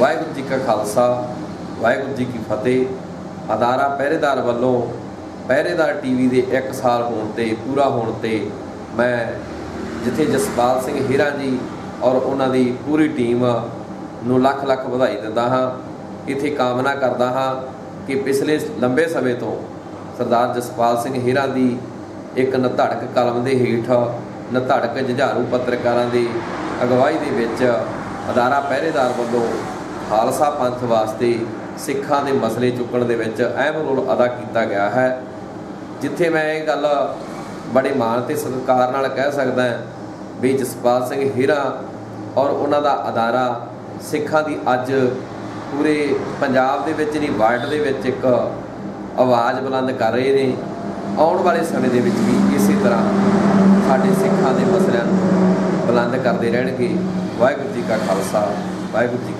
ਵਾਹਿਗੁਰੂ ਜੀ ਕਾ ਖਾਲਸਾ, ਵਾਹਿਗੁਰੂ ਜੀ ਕੀ ਫਤਿਹ। ਅਦਾਰਾ ਪਹਿਰੇਦਾਰ ਵੱਲੋਂ ਪਹਿਰੇਦਾਰ ਟੀਵੀ ਦੇ 1 ਸਾਲ ਹੋਣ ਤੇ, ਪੂਰਾ ਹੋਣ ਤੇ ਮੈਂ ਜਿੱਥੇ ਜਸਪਾਲ ਸਿੰਘ ਹੀਰਾ ਜੀ ਔਰ ਉਹਨਾਂ ਦੀ ਪੂਰੀ ਟੀਮ ਨੂੰ ਲੱਖ ਲੱਖ ਵਧਾਈ ਦਿੰਦਾ ਹਾਂ। ਇੱਥੇ ਕਾਮਨਾ ਕਰਦਾ ਹਾਂ ਕਿ ਪਿਛਲੇ ਲੰਬੇ ਸਮੇਂ ਤੋਂ ਸਰਦਾਰ ਜਸਪਾਲ ਸਿੰਘ ਹੀਰਾ ਦੀ ਇੱਕ ਨਧੜਕ ਕਲਮ ਦੇ ਹੇਠ, ਨਧੜਕ ਜੁਝਾਰੂ ਪੱਤਰਕਾਰਾਂ ਦੀ ਅਗਵਾਈ ਦੇ ਵਿੱਚ ਅਦਾਰਾ ਪਹਿਰੇਦਾਰ ਵੱਲੋਂ ਖਾਲਸਾ ਪੰਥ ਵਾਸਤੇ ਸਿੱਖਾਂ ਦੇ ਮਸਲੇ ਚੁੱਕਣ ਦੇ ਵਿੱਚ ਅਹਿਮ ਰੋਲ ਅਦਾ ਕੀਤਾ ਗਿਆ ਹੈ। ਜਿੱਥੇ ਮੈਂ ਇਹ ਗੱਲ ਬੜੇ ਮਾਣ ਤੇ ਸਤਿਕਾਰ ਨਾਲ ਕਹਿ ਸਕਦਾ ਹਾਂ ਵੀ ਜਸਪਾਲ ਸਿੰਘ ਹੀਰਾ ਔਰ ਉਹਨਾਂ ਦਾ ਅਦਾਰਾ ਸਿੱਖਾਂ ਦੀ ਅੱਜ ਪੂਰੇ ਪੰਜਾਬ ਦੇ ਵਿੱਚ ਨਹੀਂ ਵਰਲਡ ਦੇ ਵਿੱਚ ਇੱਕ ਆਵਾਜ਼ ਬੁਲੰਦ ਕਰ ਰਹੇ ਨੇ। ਆਉਣ ਵਾਲੇ ਸਮੇਂ ਦੇ ਵਿੱਚ ਵੀ ਇਸੇ ਤਰ੍ਹਾਂ ਸਾਡੇ ਸਿੱਖਾਂ ਦੇ ਮਸਲਿਆਂ ਨੂੰ ਬੁਲੰਦ ਕਰਦੇ ਰਹਿਣਗੇ। ਵਾਹਿਗੁਰੂ ਜੀ ਕਾ ਖਾਲਸਾ, ਵਾਹਿਗੁਰੂ ਜੀ